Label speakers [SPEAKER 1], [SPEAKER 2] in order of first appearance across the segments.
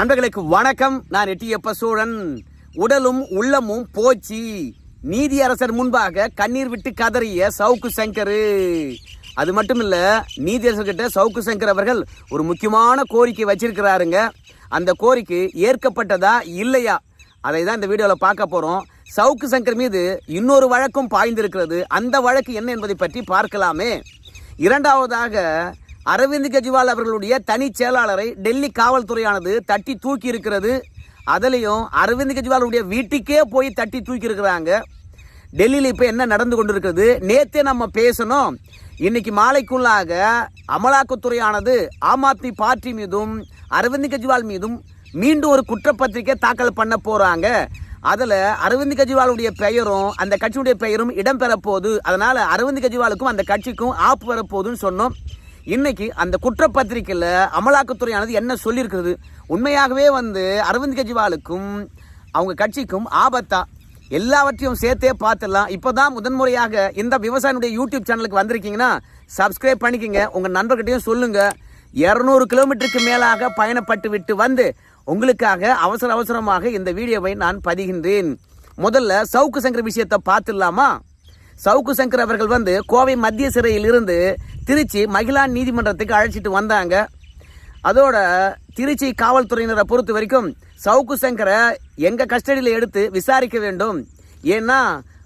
[SPEAKER 1] நண்பர்களுக்கு வணக்கம். நான் எட்டியப்ப சோழன். உடலும் உள்ளமும் போச்சு. நீதியரசர் முன்பாக கண்ணீர் விட்டு கதறிய சவுக்கு சங்கர். அது மட்டும் இல்ல நீதியரசர்கிட்ட சவுக்கு சங்கர் அவர்கள் ஒரு முக்கியமான கோரிக்கை வச்சிருக்கிறாருங்க. அந்த கோரிக்கை ஏற்கப்பட்டதா இல்லையா? அதை தான் இந்த வீடியோவில் பார்க்க போகிறோம் சவுக்கு சங்கர் மீது இன்னொரு வழக்கும் பாய்ந்திருக்கிறது. அந்த வழக்கு என்ன என்பதை பற்றி பார்க்கலாமே. இரண்டாவதாக அரவிந்த் கெஜ்ரிவால் அவர்களுடைய தனி செயலாளரை டெல்லி காவல்துறையானது தட்டி தூக்கி இருக்கிறது. அதுலேயும் அரவிந்த் கெஜ்ரிவாலுடைய வீட்டுக்கே போய் தட்டி தூக்கி இருக்கிறாங்க. டெல்லியில் இப்போ என்ன நடந்து கொண்டிருக்கிறது? நேற்றே நம்ம பேசணும். இன்னைக்கு மாலைக்குள்ளாக அமலாக்கத்துறையானது ஆம் ஆத்மி பார்ட்டி மீதும் அரவிந்த் கெஜ்ரிவால் மீதும் மீண்டும் ஒரு குற்றப்பத்திரிக்கை தாக்கல் பண்ண போகிறாங்க அதில் அரவிந்த் கெஜ்ரிவாலுடைய பெயரும் அந்த கட்சியுடைய பெயரும் இடம்பெற போகுது அதனால் அரவிந்த் கெஜ்ரிவாலுக்கும் அந்த கட்சிக்கும் ஆப்பு வரப்போகுதுன்னு சொன்னோம். இன்னைக்கு அந்த குற்றப்பத்திரிக்கையில் அமலாக்கத்துறையானது என்ன சொல்லியிருக்கிறது? உண்மையாகவே வந்து அரவிந்த் கெஜ்ரிவாலுக்கும் அவங்க கட்சிக்கும் ஆபத்தா? எல்லாவற்றையும் சேர்த்தே பார்த்துடலாம். இப்போ தான் முதன்முறையாக இந்த விவசாயினுடைய யூடியூப் சேனலுக்கு வந்திருக்கீங்கன்னா சப்ஸ்கிரைப் பண்ணிக்கங்க. உங்கள் நண்பர்கிட்டையும் சொல்லுங்கள் இரநூறு கிலோமீட்டருக்கு மேலாக பயணப்பட்டு விட்டு வந்து உங்களுக்காக அவசர அவசரமாக இந்த வீடியோவை நான் பதிகின்றேன். முதல்ல சவுக்கு சங்கர் விஷயத்தை பார்த்துடலாமா? சவுக்கு சங்கர் அவர்கள் வந்து கோவை மத்திய சிறையில் இருந்து திருச்சி மகிழா நீதிமன்றத்துக்கு அழைச்சிட்டு வந்தாங்க. அதோட திருச்சி காவல்துறையினரை பொறுத்த வரைக்கும் சவுக்கு சங்கரை எங்கள் கஸ்டடியில் எடுத்து விசாரிக்க வேண்டும். ஏன்னா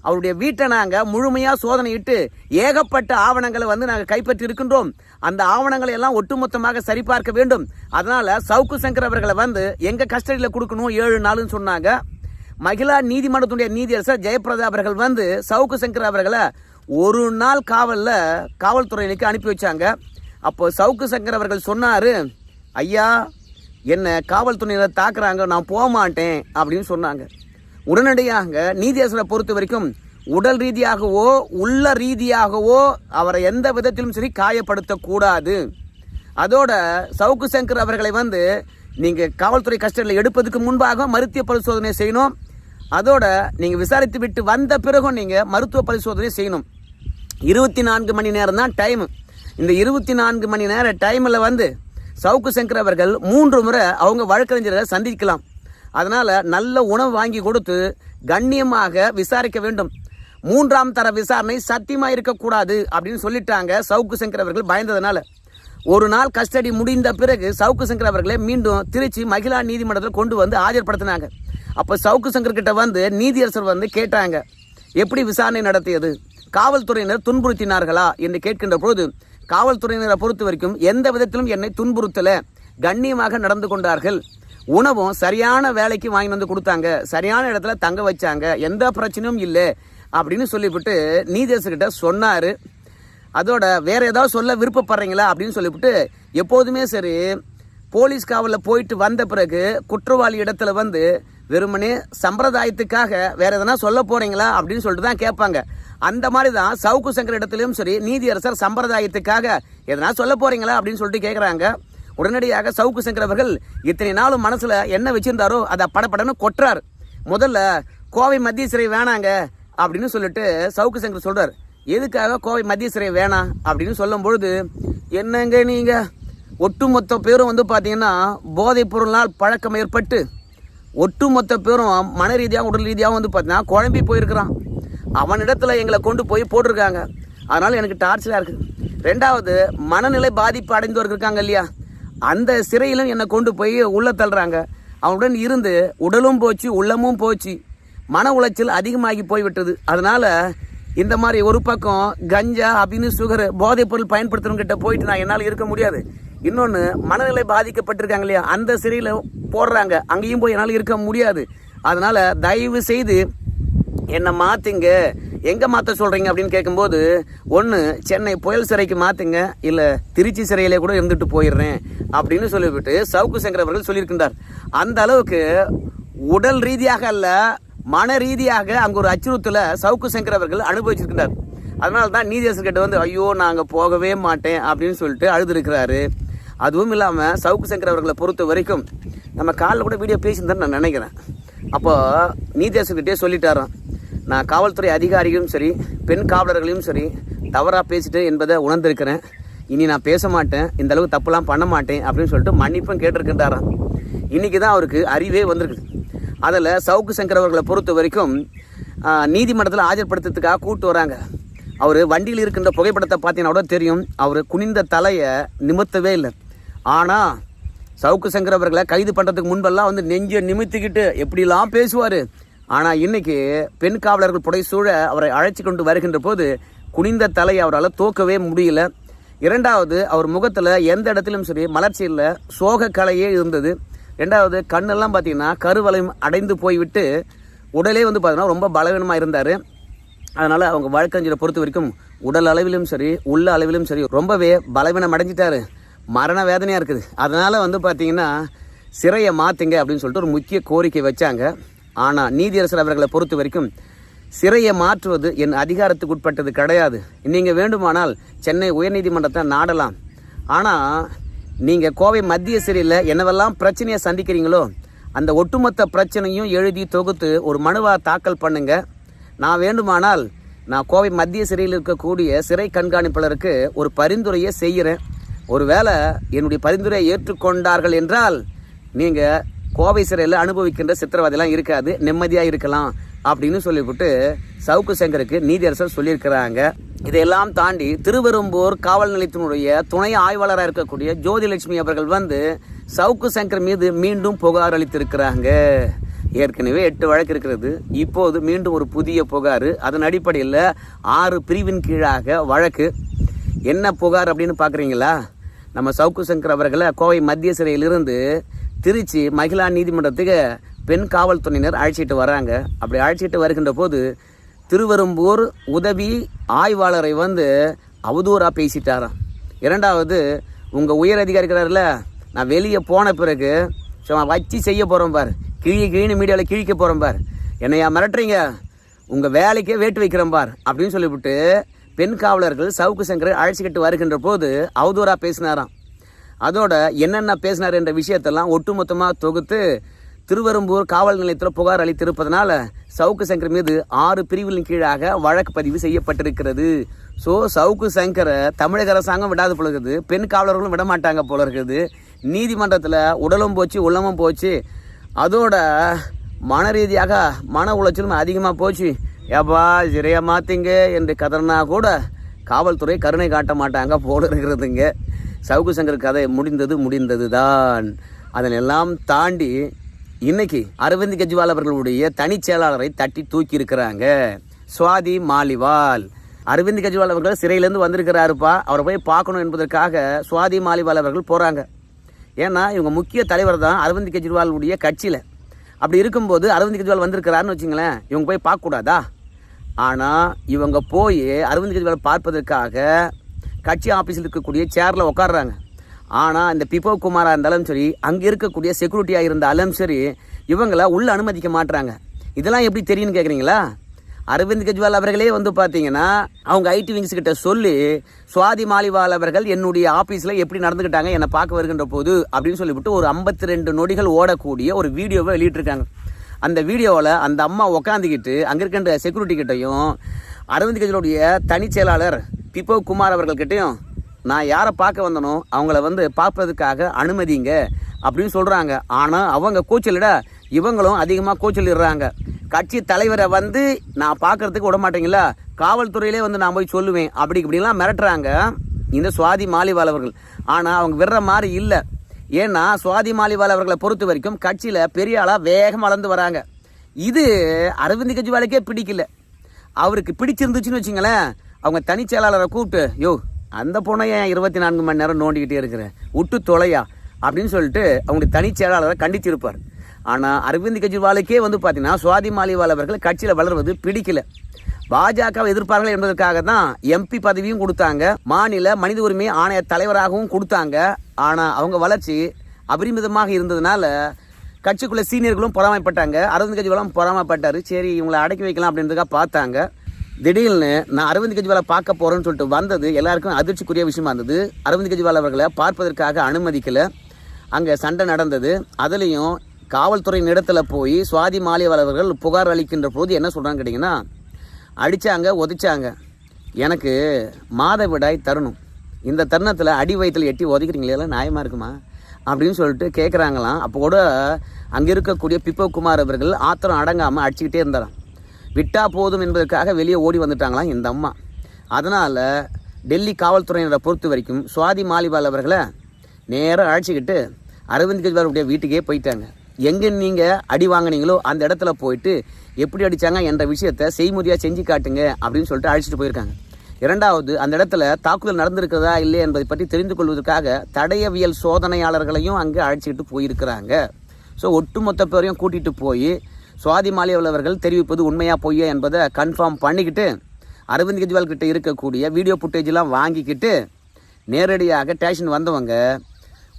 [SPEAKER 1] அவருடைய வீட்டை நாங்கள் முழுமையாக சோதனையிட்டு ஏகப்பட்ட ஆவணங்களை வந்து நாங்கள் கைப்பற்றி இருக்கின்றோம். அந்த ஆவணங்களை எல்லாம் ஒட்டுமொத்தமாக சரிபார்க்க வேண்டும். அதனால் சவுக்கு சங்கர் அவர்களை வந்து எங்கள் கஸ்டடியில் கொடுக்கணும் ஏழு நாளுன்னு சொன்னாங்க. மகிழா நீதிமன்றத்துடைய நீதியரசர் ஜெயபிரதா அவர்கள் வந்து சவுக்கு சங்கர் அவர்களை ஒரு நாள் காவலில் காவல்துறையினருக்கு அனுப்பி வச்சாங்க. அப்போ சவுக்கு சங்கர் அவர்கள் சொன்னார் ஐயா என்னை காவல்துறையினர் தாக்குறாங்க நான் போக மாட்டேன் அப்படின்னு சொன்னாங்க. உடனடியாக நீதியரசரை பொறுத்த வரைக்கும் உடல் ரீதியாகவோ உள்ள ரீதியாகவோ அவரை எந்த விதத்திலும் சரி காயப்படுத்தக்கூடாது. அதோட சவுக்கு சங்கர் அவர்களை வந்து நீங்கள் காவல்துறை கஸ்டடியில் எடுப்பதுக்கு முன்பாக மருத்துவ பரிசோதனை செய்யணும். அதோட நீங்கள் விசாரித்து விட்டு வந்த பிறகும் நீங்கள் மருத்துவ பரிசோதனை செய்யணும். இருபத்தி நான்கு மணி நேரம் தான் டைம் இந்த இருபத்தி நான்கு மணி நேர டைமில் வந்து சவுக்கு சங்கர் அவர்கள் மூன்று முறை அவங்க வழக்கறிஞரை சந்திக்கலாம். அதனால் நல்ல உணவு வாங்கி கொடுத்து கண்ணியமாக விசாரிக்க வேண்டும். மூன்றாம் தர விசாரணை சத்தியமாக இருக்கக்கூடாது அப்படின்னு சொல்லிட்டாங்க சவுக்கு சங்கர் அவர்கள் பயந்ததுனால. ஒரு நாள் கஸ்டடி முடிந்த பிறகு சவுக்கு சங்கர் அவர்களை மீண்டும் திருச்சி மகிழா நீதிமன்றத்தில் கொண்டு வந்து ஆஜர்படுத்தினாங்க. அப்போ சவுக்கு சங்கர் கிட்ட வந்து நீதியரசர் வந்து கேட்டாங்க எப்படி விசாரணை நடத்தியது? காவல்துறையினர் துன்புறுத்தினார்களா என்று கேட்கின்ற பொழுது காவல்துறையினரை பொறுத்த வரைக்கும் எந்த விதத்திலும் என்னை துன்புறுத்தலை கண்ணியமாக நடந்து கொண்டார்கள். உணவும் சரியான வேலைக்கு வாங்கி வந்து கொடுத்தாங்க. சரியான இடத்துல தங்க வச்சாங்க. எந்த பிரச்சனையும் இல்லை அப்படின்னு சொல்லிவிட்டு நீதியரசர்கிட்ட சொன்னார். அதோட வேற ஏதாவது சொல்ல விருப்பப்படுறீங்களா அப்படின்னு சொல்லிவிட்டு எப்போதுமே சரி போலீஸ் காவலில் போயிட்டு வந்த பிறகு குற்றவாளி இடத்துல வந்து வெறுமனே சம்பிரதாயத்துக்காக வேற எதனா சொல்ல போறீங்களா? அப்படின்னு சொல்லிட்டு தான் கேட்பாங்க. அந்த மாதிரி தான் சவுக்கு சங்கர் இடத்துலையும் சரி நீதியரசர் சம்பிரதாயத்துக்காக எதனா சொல்ல போறீங்களா அப்படின்னு சொல்லிட்டு கேட்குறாங்க உடனடியாக சவுக்கு சங்கர் அவர்கள் இத்தனை நாளும் மனசில் என்ன வச்சிருந்தாரோ அதை படப்படன்னு கொட்டுறார். முதல்ல கோவை மத்திய சிறை வேணாங்க அப்படின்னு சொல்லிட்டு சவுக்கு சங்கர் சொல்கிறார் எதுக்காக கோவை மத்திய சிறை வேணாம் அப்படின்னு சொல்லும் பொழுது என்னங்க நீங்கள் ஒட்டுமொத்த பேரும் வந்து பார்த்தீங்கன்னா போதைப் பொருளால் பழக்கம் ஏற்பட்டு ஒட்டுமொத்த பேரும் மன ரீதியாகவும் உடல் ரீதியாகவும் வந்து பார்த்தீங்கன்னா குழம்பி போயிருக்கிறான். அவனிடத்தில் எங்களை கொண்டு போய் போட்டிருக்காங்க. அதனால் எனக்கு டார்ச்சராக இருக்குது. ரெண்டாவது மனநிலை பாதிப்பு அடைந்தவர்கள் இருக்காங்க இல்லையா? அந்த சிறையிலும் என்னை கொண்டு போய் உள்ள தள்ளுறாங்க. அவனுடன் இருந்து உடலும் போச்சு உள்ளமும் போச்சு. மன உளைச்சல் அதிகமாகி போய்விட்டது. அதனால் இந்த மாதிரி ஒரு பக்கம் கஞ்சா அப்படின்னு சுகர் போதைப் பொருள் பயன்படுத்துகிறவங்கிட்ட போயிட்டு நான் என்னால் இருக்க முடியாது. இன்னொன்று மனநிலை பாதிக்கப்பட்டிருக்காங்க இல்லையா? அந்த சிறையில் போடுறாங்க. அங்கேயும் போய் என்னால் இருக்க முடியாது. அதனால் தயவு செய்து என்னை மாற்றுங்க எங்கே மாற்ற சொல்கிறீங்க அப்படின்னு கேட்கும்போது ஒன்று சென்னை புயல் சிறைக்கு மாற்றுங்க இல்லை திருச்சி சிறையிலே கூட இருந்துட்டு போயிடுறேன் அப்படின்னு சொல்லிவிட்டு சவுக்கு சங்கர் அவர்கள் சொல்லியிருக்கின்றார். அந்த அளவுக்கு உடல் ரீதியாக அல்ல மன ரீதியாக அங்கே ஒரு அச்சுறுத்தல சவுக்கு சங்கர் அவர்கள் அனுபவிச்சிருக்கின்றார். அதனால தான் நீதியரசர் கிட்ட வந்து ஐயோ நாங்கள் போகவே மாட்டேன் அப்படின்னு சொல்லிட்டு அழுதுருக்கிறாரு. அதுவும் இல்லாமல் சவுக்கு சங்கர் அவர்களை பொறுத்த வரைக்கும் நம்ம காலில் கூட வீடியோ பேசியிருந்தேன்னு நான் நினைக்கிறேன். அப்போ நீதியரசர்கிட்டே சொல்லிட்டாரான் நான் காவல்துறை அதிகாரிகளும் சரி பெண் காவலர்களையும் சரி தவறாக பேசிட்டேன் என்பதை உணர்ந்திருக்கிறேன். இனி நான் பேச மாட்டேன் இந்த அளவுக்கு தப்புலாம் பண்ண மாட்டேன் அப்படின்னு சொல்லிட்டு மன்னிப்பும் கேட்டிருக்கின்றாராம். இன்னைக்கு தான் அவருக்கு அறிவே வந்திருக்குது. அதில் சவுக்கு சங்கர் அவர்களை பொறுத்த வரைக்கும் நீதிமன்றத்தில் ஆஜர்படுத்துறதுக்காக கூப்பிட்டு வராங்க. அவர் வண்டியில் இருக்கின்ற புகைப்படத்தை பார்த்தீங்கன்னா கூட தெரியும் அவர் குனிந்த தலையை நிமித்தவே இல்லை. ஆனால் சவுக்கு சங்கர் அவர்களை கைது பண்ணுறதுக்கு முன்பெல்லாம் வந்து நெஞ்சை நிமித்திக்கிட்டு எப்படிலாம் பேசுவார்? ஆனால் இன்னைக்கு பெண் காவலர்கள் புடைசூழ அவரை அழைச்சி கொண்டு வருகின்ற போது குனிந்த தலையை அவரால் தூக்கவே முடியல. இரண்டாவது அவர் முகத்தில் எந்த இடத்திலும் சரி மலர்ச்சி இல்லை சோக கலையே இருந்தது. ரெண்டாவது கண்ணெல்லாம் பார்த்தீங்கன்னா கருவளையும் அடைந்து போய்விட்டு உடலே வந்து பார்த்தீங்கன்னா ரொம்ப பலவீனமாக இருந்தார். அதனால் அவங்க வழக்கறிஞரை பொறுத்த வரைக்கும் உடல் அளவிலும் சரி உள்ள அளவிலும் சரி ரொம்பவே பலவீனம் அடைஞ்சிட்டாரு. மரண வேதனையாக இருக்குது. அதனால் வந்து பார்த்திங்கன்னா சிறையை மாற்றுங்க அப்படின்னு சொல்லிட்டு ஒரு முக்கிய கோரிக்கை வச்சாங்க. ஆனால் நீதியரசர் அவர்களை பொறுத்த வரைக்கும் சிறையை மாற்றுவது என் அதிகாரத்துக்கு உட்பட்டது கிடையாது. நீங்கள் வேண்டுமானால் சென்னை உயர்நீதிமன்றத்தை நாடலாம். ஆனால் நீங்கள் கோவை மத்திய சிறையில் என்னவெல்லாம் பிரச்சனையை சந்திக்கிறீங்களோ அந்த ஒட்டுமொத்த பிரச்சனையும் எழுதி தொகுத்து ஒரு மனுவாக தாக்கல் பண்ணுங்க. நான் வேண்டுமானால் நான் கோவை மத்திய சிறையில் இருக்கக்கூடிய சிறை கண்காணிப்பாளருக்கு ஒரு பரிந்துரையை செய்கிறேன். ஒருவேளை என்னுடைய பரிந்துரையை ஏற்றுக்கொண்டார்கள் என்றால் நீங்கள் கோவை சிறையில் அனுபவிக்கின்ற சித்திரவதைலாம் இருக்காது. நிம்மதியாக இருக்கலாம் அப்படின்னு சொல்லிவிட்டு சவுக்கு சங்கருக்கு நீதியரசர் சொல்லியிருக்கிறாங்க. இதையெல்லாம் தாண்டி திருவெரும்பூர் காவல் நிலையத்தினுடைய துணை ஆய்வாளராக இருக்கக்கூடிய ஜோதிலட்சுமி அவர்கள் வந்து சவுக்கு சங்கர் மீது மீண்டும் புகார் அளித்திருக்கிறாங்க. ஏற்கனவே எட்டு வழக்கு இருக்கிறது. இப்போது மீண்டும் ஒரு புதிய புகார். அதன் அடிப்படையில் ஆறு பிரிவின் கீழாக வழக்கு. என்ன புகார் அப்படின்னு பார்க்குறீங்களா? நம்ம சவுக்கு சங்கர் அவர்களை கோவை மத்திய சிறையிலிருந்து திருச்சி மகிழா நீதிமன்றத்துக்கு பெண் காவல்துறையினர் அழைச்சிட்டு வராங்க. அப்படி அழைச்சிட்டு வருகின்ற போது திருவெரும்பூர் உதவி ஆய்வாளரை வந்து அவதூறாக பேசிட்டாராம். இரண்டாவது உங்கள் உயர் அதிகாரி நான் வெளியே போன பிறகு சும்மா வச்சு செய்ய போகிறோம் பார். கிழி கிழின்னு மீடியாவில் கிழிக்க போகிறோம் பார். என்னையா மிரட்டுறீங்க? உங்கள் வேலைக்கே வேட்டு வைக்கிறேன் பார். அப்படின்னு சொல்லிவிட்டு பெண் காவலர்கள் சவுக்கு சங்கரை அழைச்சிக்கிட்டு வருகின்ற போது அவதூறாக பேசினாராம். அதோட என்னென்ன பேசினார் என்ற விஷயத்தெல்லாம் ஒட்டுமொத்தமாக தொகுத்து திருவெரும்பூர் காவல் நிலையத்தில் புகார் அளித்திருப்பதனால சவுக்கு சங்கர் மீது ஆறு பிரிவுகளின் கீழாக வழக்கு பதிவு செய்யப்பட்டிருக்கிறது. ஸோ சவுக்கு சங்கரை தமிழக அரசாங்கம் விடாது போல இருக்குது. பெண் காவலர்களும் விட மாட்டாங்க போல இருக்குது. நீதிமன்றத்தில் உடலும் போச்சு உள்ளமும் போச்சு. அதோட மன ரீதியாக மன உளைச்சலும் அதிகமாக போச்சு. ஏப்பா சிறைய மாத்திங்க என்று கதறினா கூட காவல்துறை கருணை காட்ட மாட்டாங்க போல இருக்கிறதுங்க. சவுக்கு சங்கர் கதை முடிந்தது முடிந்தது தான் அதனெல்லாம் தாண்டி இன்னைக்கு அரவிந்த் கெஜ்ரிவால் அவர்களுடைய தனிச் செயலாளரை தட்டி தூக்கி இருக்கிறாங்க சுவாதி மாலிவால். அரவிந்த் கெஜ்ரிவால் அவர்கள் சிறையிலேருந்து வந்திருக்கிறாருப்பா. அவரை போய் பார்க்கணும் என்பதற்காக சுவாதி மாலிவால் அவர்கள் போகிறாங்க ஏன்னா இவங்க முக்கிய தலைவர் தான் அரவிந்த் கெஜ்ரிவாலுடைய கட்சியில். அப்படி இருக்கும்போது அரவிந்த் கெஜ்ரிவால் வந்திருக்கிறாருன்னு வச்சுங்களேன் இவங்க போய் பார்க்கக்கூடாதா? ஆனால் இவங்க போய் அரவிந்த் கெஜ்ரிவால் பார்ப்பதற்காக கட்சி ஆஃபீஸில் இருக்கக்கூடிய சேரில் உட்காடுறாங்க ஆனால் இந்த பிபோ குமாராக இருந்தாலும் சரி அங்கே இருக்கக்கூடிய செக்யூரிட்டியாக இருந்தாலும் சரி இவங்களை உள்ளே அனுமதிக்க மாட்டுறாங்க இதெல்லாம் எப்படி தெரியும்னு கேட்குறீங்களா அரவிந்த் கெஜ்ரிவால் அவர்களே வந்து பார்த்தீங்கன்னா அவங்க ஐடி விங்ஸ் கிட்ட சொல்லி சுவாதி மாலிவால் அவர்கள் என்னுடைய ஆஃபீஸில் எப்படி நடந்துக்கிட்டாங்க என்னை பார்க்க வருகின்ற போது அப்படின்னு சொல்லிவிட்டு ஒரு ஐம்பத்தி ரெண்டு நொடிகள் ஓடக்கூடிய ஒரு வீடியோவை வெளியிட்டிருக்காங்க. அந்த வீடியோவில் அந்த அம்மா உக்காந்துக்கிட்டு அங்கே இருக்கின்ற செக்யூரிட்டி கிட்டையும் அரவிந்த் கெஜ்ரிவாலுடைய தனிச் செயலாளர் பிபோ குமார் அவர்கள்கிட்டையும் நான் யாரை பார்க்க வந்தனோ அவங்கள வந்து பார்ப்பதற்காக அனுமதிங்க அப்படின்னு சொல்கிறாங்க ஆனால் அவங்க கூச்சலிட இவங்களும் அதிகமாக கூச்சலிடுறாங்க கட்சி தலைவரை வந்து நான் பார்க்கறதுக்கு விட மாட்டேங்களா? காவல்துறையிலே வந்து நான் போய் சொல்லுவேன். அப்படி இப்படிலாம் மிரட்டுறாங்க இந்த சுவாதி மாலிவால் அவர்கள். ஆனால் அவங்க விடுற மாதிரி இல்லை. ஏன்னா சுவாதி மாலிவால் அவர்களை பொறுத்த வரைக்கும் கட்சியில் பெரிய ஆளாக வேகம் வளர்ந்து வராங்க. இது அரவிந்த் கெஜ்ரிவாலுக்கே பிடிக்கல. அவருக்கு பிடிச்சிருந்துச்சுன்னு வச்சுங்களேன் அவங்க தனிச் செயலாளரை கூப்பிட்டு யோ அந்த பொண்ணை ஏன் இருபத்தி நான்கு மணி நேரம் நோண்டிக்கிட்டே இருக்கிறேன் விட்டு தொலையா? அப்படின்னு சொல்லிட்டு அவங்களுடைய தனிச் செயலாளரை கண்டிச்சிருப்பார் ஆனால் அரவிந்த் கெஜ்ரிவாலுக்கே வந்து பார்த்தீங்கன்னா சுவாதி மாலிவால் அவர்கள் கட்சியில் வளர்வது பிடிக்கல. பாஜகவை எதிர்ப்பார்கள் என்பதற்காக தான் எம்பி பதவியும் கொடுத்தாங்க. மாநில மனித உரிமை ஆணைய தலைவராகவும் கொடுத்தாங்க. ஆனால் அவங்க வளர்ச்சி அபரிமிதமாக இருந்ததுனால கட்சிக்குள்ளே சீனியர்களும் பொறாமைப்பட்டாங்க. அரவிந்த் கெஜ்ரிவாலும் பொறாமைப்பட்டார். சரி இவங்களை அடக்கி வைக்கலாம் அப்படின்றதுக்காக பார்த்தாங்க. திடீர்னு நான் அரவிந்த் கெஜ்ரிவாலை பார்க்க போகிறேன்னு சொல்லிட்டு வந்தது எல்லாருக்கும் அதிர்ச்சிக்குரிய விஷயமா இருந்தது. அரவிந்த் கெஜ்ரிவால் அவர்களை பார்ப்பதற்காக அனுமதிக்கலை. அங்கே சண்டை நடந்தது. அதுலேயும் காவல்துறையின் இடத்துல போய் சுவாதி மாலியவாளர்கள் புகார் அளிக்கின்ற போது என்ன சொல்கிறாங்க கேட்டிங்கன்னா அடித்தாங்க உதைச்சாங்க எனக்கு மாதவிடாய் தருணம். இந்த தருணத்தில் அடி வயிற்றில் எட்டி உதைக்கிறீங்களே நியாயமாக இருக்குமா? அப்படின்னு சொல்லிட்டு கேட்குறாங்களாம் அப்போ கூட அங்கே இருக்கக்கூடிய பிப்பவ் குமார் அவர்கள் ஆத்திரம் அடங்காமல் அடிச்சுக்கிட்டே இருந்தாராம். விட்டா போதும் என்பதற்காக வெளியே ஓடி வந்துட்டாங்களாம் இந்த அம்மா. அதனால் டெல்லி காவல்துறையினரை பொறுத்த வரைக்கும் சுவாதி மாலிபால் அவர்களை நேராக அழைச்சிக்கிட்டு அரவிந்த் கெஜ்ரிவாலுடைய வீட்டுக்கே போயிட்டாங்க. எங்கே நீங்கள் அடி வாங்கினீங்களோ அந்த இடத்துல போயிட்டு எப்படி அடித்தாங்க என்ற விஷயத்தை செய்முறையாக செஞ்சு காட்டுங்க அப்படின்னு சொல்லிட்டு அழைச்சிட்டு போயிருக்காங்க. இரண்டாவது அந்த இடத்துல தாக்குதல் நடந்திருக்கிறதா இல்லை என்பதை பற்றி தெரிந்து கொள்வதற்காக தடயவியல் சோதனையாளர்களையும் அங்கே அழைச்சிக்கிட்டு போயிருக்கிறாங்க. ஸோ ஒட்டுமொத்த பேரையும் கூட்டிகிட்டு போய் சுவாதி மாலியவல் அவர்கள் தெரிவிப்பது உண்மையாக பொய்யா என்பதை கன்ஃபார்ம் பண்ணிக்கிட்டு அரவிந்த் கெஜ்ரிவால் கிட்ட இருக்கக்கூடிய வீடியோ ஃபுட்டேஜ்லாம் வாங்கிக்கிட்டு நேரடியாக ஸ்டேஷன் வந்தவங்க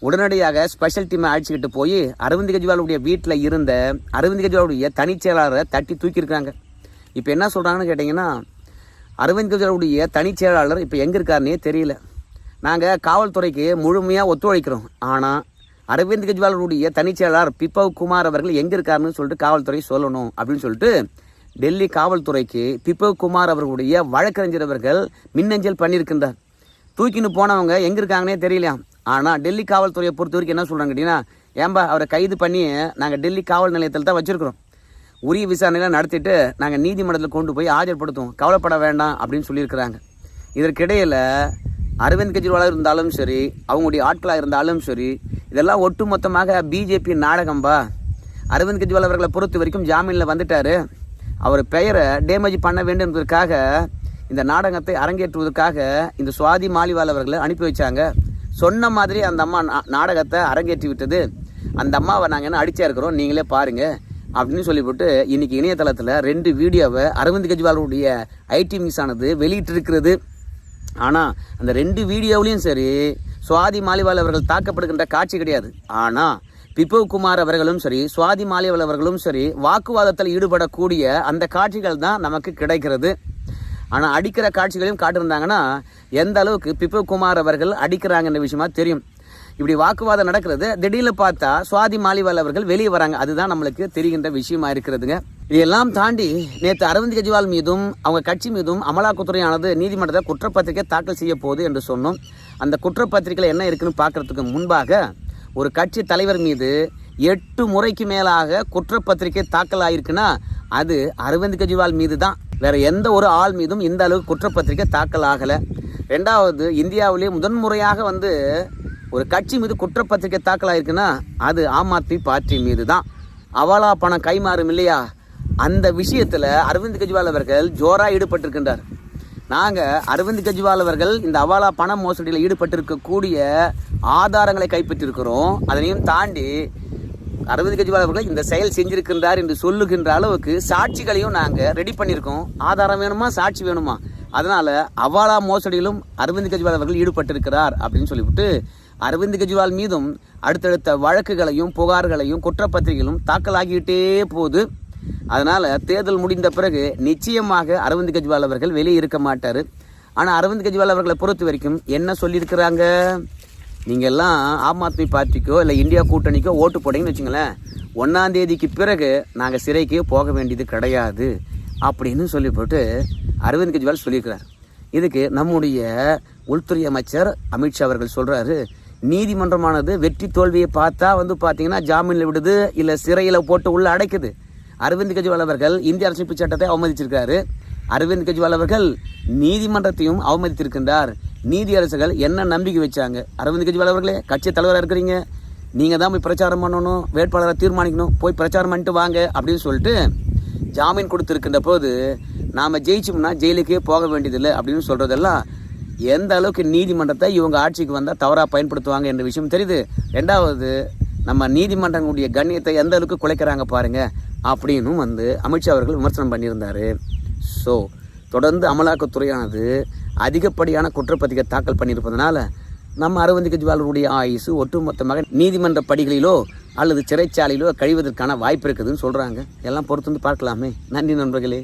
[SPEAKER 1] உடனடியாக ஸ்பெஷல் டீமை அழைச்சிக்கிட்டு போய் அரவிந்த் கெஜ்ரிவாலுடைய வீட்டில் இருந்த அரவிந்த் கெஜ்ரிவாலுடைய தனிச்செயலாளரை தட்டி தூக்கியிருக்காங்க இப்போ என்ன சொல்கிறாங்கன்னு கேட்டிங்கன்னா அரவிந்த் கெஜ்ரிவாலுடைய தனிச் செயலாளர் இப்போ எங்கே இருக்காருன்னே தெரியல. நாங்கள் காவல்துறைக்கு முழுமையாக ஒத்துழைக்கிறோம். ஆனால் அரவிந்த் கெஜ்ரிவாலுடைய தனிச்செயலாளர் பிப்பவ் குமார் அவர்கள் எங்கே இருக்காருன்னு சொல்லிட்டு காவல்துறை சொல்லணும் அப்படின்னு சொல்லிட்டு டெல்லி காவல்துறைக்கு பிப்பவ் குமார் அவர்களுடைய வழக்கறிஞர் அவர்கள் மின்னஞ்சல் பண்ணியிருக்கின்றார். தூக்கின்னு போனவங்க எங்கே இருக்காங்கன்னே தெரியலையாம் ஆனால் டெல்லி காவல்துறையை பொறுத்த வரைக்கும் என்ன சொல்கிறாங்க கேட்டிங்கன்னா ஏன்பா அவரை கைது பண்ணி நாங்கள் டெல்லி காவல் நிலையத்தில் தான் வச்சுருக்கிறோம். உரிய விசாரணைலாம் நடத்திட்டு நாங்கள் நீதிமன்றத்தில் கொண்டு போய் ஆஜர்படுத்துவோம். கவலைப்பட வேண்டாம் அப்படின்னு சொல்லியிருக்கிறாங்க. இதற்கிடையில் அரவிந்த் கெஜ்ரிவாலாக இருந்தாலும் சரி அவங்களுடைய ஆட்களாக இருந்தாலும் சரி இதெல்லாம் ஒட்டுமொத்தமாக பிஜேபி நாடகம்பா அரவிந்த் கெஜ்ரிவால் அவர்களை பொறுத்த வரைக்கும் ஜாமீனில் வந்துட்டாரு. அவர் பெயரை டேமேஜ் பண்ண வேண்டும் என்பதற்காக இந்த நாடகத்தை அரங்கேற்றுவதற்காக இந்த சுவாதி மாலிவால் அவர்களை அனுப்பி வச்சாங்க. சொன்ன மாதிரி அந்த அம்மா நா- நாடகத்தை அரங்கேற்றி விட்டது. அந்த அம்மாவை நாங்கள் என்ன அடிச்சா இருக்கிறோம் நீங்களே பாருங்கள் அப்படின்னு சொல்லிவிட்டு இன்னைக்கு இணையதளத்தில் ரெண்டு வீடியோவை அரவிந்த் கெஜ்ரிவாலுடைய ஐடி மிஸ் ஆனது வெளியிட்டிருக்கிறது. ஆனால் அந்த ரெண்டு வீடியோவிலையும் சரி சுவாதி மாலிவால் அவர்கள் தாக்கப்படுகின்ற காட்சி கிடையாது. ஆனால் பிபவ் குமார் அவர்களும் சரி சுவாதி மாலிவால் அவர்களும் சரி வாக்குவாதத்தில் ஈடுபடக்கூடிய அந்த காட்சிகள் தான் நமக்கு கிடைக்கிறது. ஆனால் அடிக்கிற காட்சிகளையும் காட்டியிருந்தாங்கன்னா எந்த அளவுக்கு பிபவ் குமார் அவர்கள் அடிக்கிறாங்கன்ற விஷயமா தெரியும். இப்படி வாக்குவாதம் நடக்கிறது திடீர்னு பார்த்தா சுவாதி மாலிவால் அவர்கள் வெளியே வராங்க. அதுதான் நம்மளுக்கு தெரிகின்ற விஷயமா இருக்கிறதுங்க இதெல்லாம் தாண்டி நேற்று அரவிந்த் கெஜ்ரிவால் மீதும் அவங்க கட்சி மீதும் அமலாக்கத்துறையானது நீதிமன்றத்தில் குற்றப்பத்திரிகை தாக்கல் செய்ய போகுது என்று சொன்னோம். அந்த குற்றப்பத்திரிகையில் என்ன இருக்குன்னு பார்க்கறதுக்கு முன்பாக ஒரு கட்சி தலைவர் மீது எட்டு முறைக்கு மேலாக குற்றப்பத்திரிகை தாக்கல் ஆயிருக்குன்னா அது அரவிந்த் கெஜ்ரிவால் மீது தான் வேற எந்த ஒரு ஆள் மீதும் இந்த அளவுக்கு குற்றப்பத்திரிகை தாக்கல் ஆகலை. ரெண்டாவது இந்தியாவிலே முதன்முறையாக வந்து ஒரு கட்சி மீது குற்றப்பத்திரிகை தாக்கல் ஆயிருக்குன்னா அது ஆம் ஆத்மி பார்ட்டி மீது தான் அவலா பணம் கைமாறும் இல்லையா? அந்த விஷயத்தில் அரவிந்த் கெஜ்ரிவால் அவர்கள் ஜோராக ஈடுபட்டிருக்கின்றார். நாங்கள் அரவிந்த் கெஜ்ரிவால் அவர்கள் இந்த அவாலா பண மோசடியில் ஈடுபட்டிருக்கக்கூடிய ஆதாரங்களை கைப்பற்றியிருக்கிறோம் அதனையும் தாண்டி அரவிந்த் கெஜ்ரிவால் அவர்கள் இந்த செயல் செஞ்சிருக்கின்றார் என்று சொல்லுகின்ற அளவுக்கு சாட்சிகளையும் நாங்கள் ரெடி பண்ணியிருக்கோம் ஆதாரம் வேணுமா சாட்சி வேணுமா? அதனால் அவாலா மோசடியிலும் அரவிந்த் கெஜ்ரிவால் அவர்கள் ஈடுபட்டிருக்கிறார் அப்படின்னு சொல்லிவிட்டு அரவிந்த் கெஜ்ரிவால் மீதும் அடுத்தடுத்த வழக்குகளையும் புகார்களையும் குற்றப்பத்திரிகைகளும் தாக்கலாகிட்டே போது அதனால் தேர்தல் முடிந்த பிறகு நிச்சயமாக அரவிந்த் கெஜ்ரிவால் அவர்கள் வெளியே இருக்க மாட்டார். ஆனால் அரவிந்த் கெஜ்ரிவால் அவர்களை பொறுத்த வரைக்கும் என்ன சொல்லியிருக்கிறாங்க? நீங்கள் எல்லாம் ஆம் ஆத்மி பார்ட்டிக்கோ இல்லை இந்தியா கூட்டணிக்கோ ஓட்டு போட்டீங்கன்னு வச்சுங்களேன். ஒன்றாம் தேதிக்கு பிறகு நாங்கள் சிறைக்கு போக வேண்டியது கிடையாது அப்படின்னு சொல்லி போட்டு அரவிந்த் கெஜ்ரிவால் சொல்லியிருக்கிறார். இதுக்கு நம்முடைய உள்துறை அமைச்சர் அமித்ஷா அவர்கள் சொல்கிறாரு நீதிமன்றமானது வெற்றி தோல்வியை பார்த்தா வந்து பார்த்தீங்கன்னா ஜாமீனில் விடுது இல்லை சிறையில் போட்டு உள்ளே அடைக்குது. அரவிந்த் கெஜ்ரிவால் அவர்கள் இந்திய அரசமைப்பு சட்டத்தை அவமதிச்சிருக்காரு அரவிந்த் கெஜ்ரிவால் அவர்கள் நீதிமன்றத்தையும் அவமதித்திருக்கின்றார். நீதியரசர்கள் என்ன நம்பிக்கை வச்சாங்க? அரவிந்த் கெஜ்ரிவால் அவர்களே கட்சி தலைவராக இருக்கிறீங்க. நீங்கள் தான் போய் பிரச்சாரம் பண்ணணும் வேட்பாளரை தீர்மானிக்கணும் போய் பிரச்சாரம் பண்ணிட்டு வாங்க அப்படின்னு சொல்லிட்டு ஜாமீன் கொடுத்துருக்கின்ற போது நாம் ஜெயிச்சோம்னா ஜெயிலுக்கே போக வேண்டியதில்லை அப்படின்னு சொல்கிறதெல்லாம் எந்த அளவுக்கு நீதிமன்றத்தை இவங்க ஆட்சிக்கு வந்தால் தவறாக பயன்படுத்துவாங்க என்ற விஷயம் தெரியுது. ரெண்டாவது நம்ம நீதிமன்றங்களுடைய கண்ணியத்தை எந்த அளவுக்கு குலைக்கிறாங்க பாருங்கள் அப்படின்னும் வந்து அமித்ஷா அவர்கள் விமர்சனம் பண்ணியிருந்தார். ஸோ தொடர்ந்து அமலாக்கத்துறையானது அதிகப்படியான குற்றப்பத்திரிகை தாக்கல் பண்ணியிருப்பதனால நம்ம அரவிந்த் கெஜ்ரிவாலுடைய ஆயுசு ஒட்டுமொத்தமாக நீதிமன்ற படிகளிலோ அல்லது சிறைச்சாலையிலோ கழிவதற்கான வாய்ப்பு இருக்குதுன்னு சொல்கிறாங்க எல்லாம் பொறுத்து வந்து பார்க்கலாமே. நன்றி நண்பர்களே.